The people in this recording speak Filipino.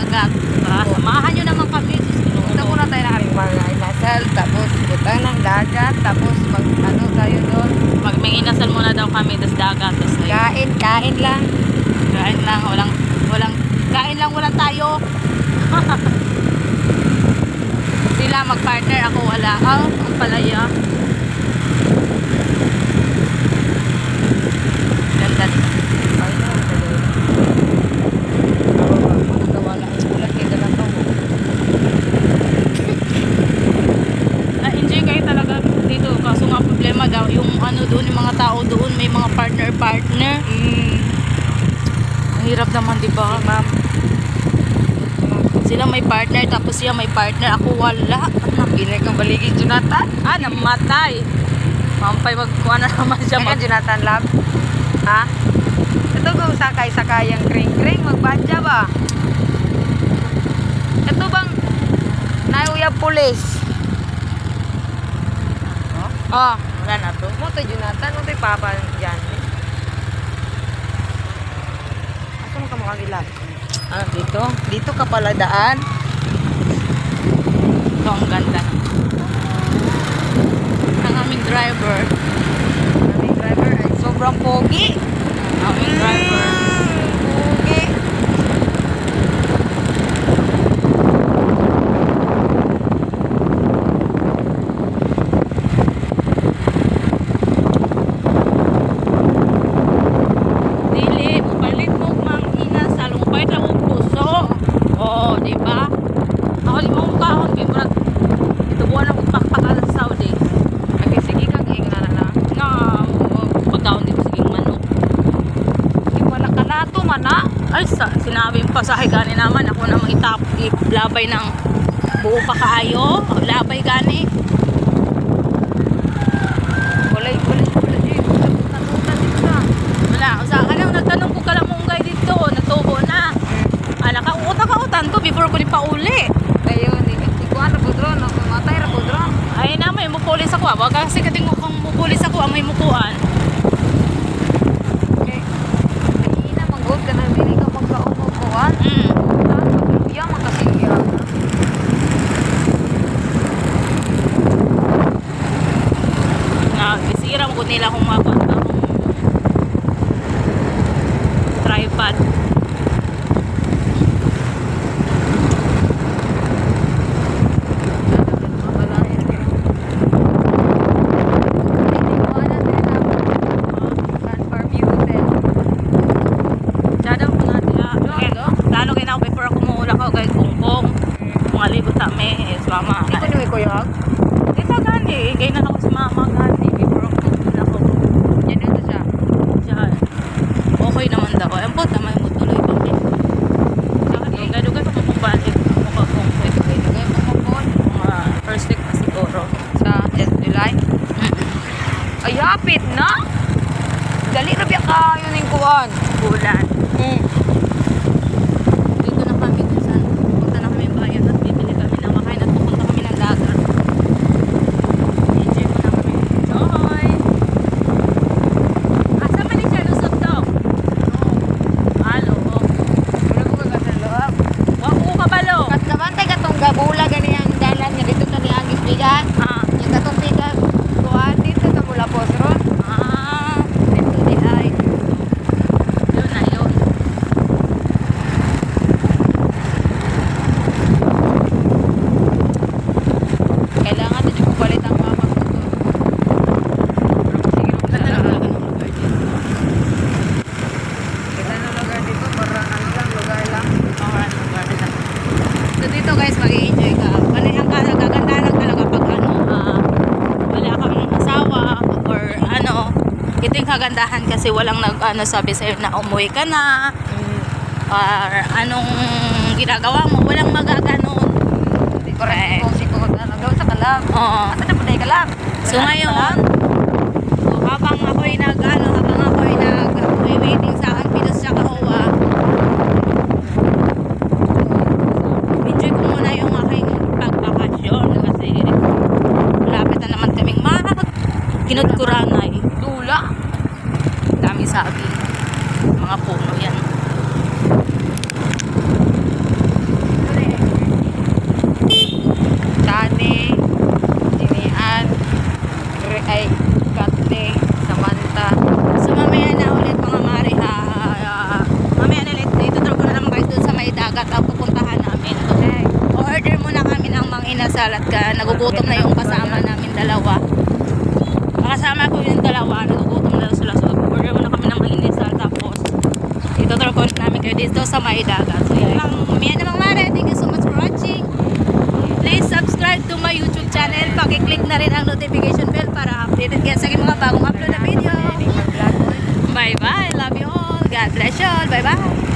dagat. Ah, samahan nyo naman kami. Punta muna tayo ng mga inasal, tapos butang ng dagat, tapos mag ano tayo doon. Mag may inasal muna daw kami, tas dagat, ay, Kain, kain lang. kain lang, walang, walang, kain lang, walang tayo. Sila mag-partner, ako wala. Ah, ang palaya. Ganda. Ay, no, Wala ang ulan kay dalang to. Na-enjoy kayo talaga dito. Kaso nga problema daw, yung ano doon, yung mga tao doon, may mga partner-partner. Mm. Ang hirap naman, di ba? Si ma'am. Sila may partner, tapos siya may partner. Ako wala. Ginag kang baligi, Jonathan. Ah, namatay. Mampay magkuha na naman siya. Mag- Jonathan Lab. Ha? Ito kung sakay-sakay ang kring-kring, magbadya ba? Ito bang nauyab pulis? oh, wala na to. Mo to Jonathan, mo to papa dyan. Asa mo ka makagilap? Ah, dito. Dito ka pala daan. Ito ang ganda. Ang aming driver. Aming driver ay sobrang pogi. Ang aming driver. Pogi. Dili, palit mo mang ina sa lumpay na mong puso. Oo, di ba? Ako di mo kahon kay murag ito buwan na magpakpakal sa Saudi. Okay, sige kang ingna na na. Nga pagkaon dito sige manok. Di ka na. Ay, sa, sinabi pa sa gani naman ako na itap ilabay ng buo pa kaayo. Labay gani. Kulay, kulay, kulay. Eh, Natutan dito ka. Wala, sa kanang nagtanong ko kalamunggay dito, natubo na. Ah, nakauta-kautan ko before ko ni pauli. Ayun, ikuan na po drone. Matay na po drone. Ay na may mupulis ako. Wag kasi kating mupulis ako ang may mukuan. Okay. Mag-good ka na. Dili ka magkaumukuan. Mm. Iya, makasiya. Na bisira mo ko nila kung mga kung tripod. Dada ko na diya. Okay, lalo kay na ako before ako muula ko kay Kungkong. Mga libo tami, eh, mama. Ito gani, kay na ako si mama gani before ako muula ko. Diyan. Okay naman daw. Ayun po, tamay mo tuloy kami. Dugay-dugay pa kung balik. Mukha kong wait, wait. Mga first week pa siguro. Ay, hapit na! Dali na biya kayo ng kuwan. Bulan. Hmm. Dito na kami dun sa punta na kami bayan at bibili kami ng makain at pupunta kami ng dagat. Enjoy mo na kami. Enjoy! Asa man ni siya lusot daw? Halo. Wala ko kagasa loob. Wa ko kabalo. Kat kabantay katong gabula gani ang dalan nga dito kani ang isbigan. Ah. Yung katong bigan kuan dito sa mula posron. Ah. Dito di ay. Yun na yun. Kailangan din ko palit ang mama ko. Ganda na talaga ng lugar dito. Kita na lugar dito, parang ano lang, lugar lang. Alright, lugar na. So dito guys, mag-i-enjoy ka. Panay ang kagaganda lang talaga pag ano, ah, wala kang asawa or ano. Ito yung kagandahan kasi walang nag ano, sabi sa'yo na umuwi ka na or anong ginagawa mo. Walang magaganon. Correct. Kung si ko na daw sa kalab. Oo. Asa na puday kalab? So ngayon, so habang ako'y nag, ano, habang ako'y nag, waiting sa Ampidos sa Kahowa, enjoy ko muna yung aking pagbakasyon kasi malapit na naman kaming mag kinudkuranay sabi. Mga puno yan. Tani tinian ay katle samanta so mamaya na ulit mga mare ha uh, mamaya na ulit ituturo ko na naman guys dun sa may dagat ang pupuntahan namin. Okay. order muna kami ng mga inasalat ka nagugutom na yung sa may dagat. So yun lang, mamaya na mga mare, thank you so much for watching. Please subscribe to my YouTube channel. Pakiclick na rin ang notification bell para updated kayo sa aking mga bagong upload na video. mag-vlog. Bye bye. Love you all. God bless you all. Bye bye.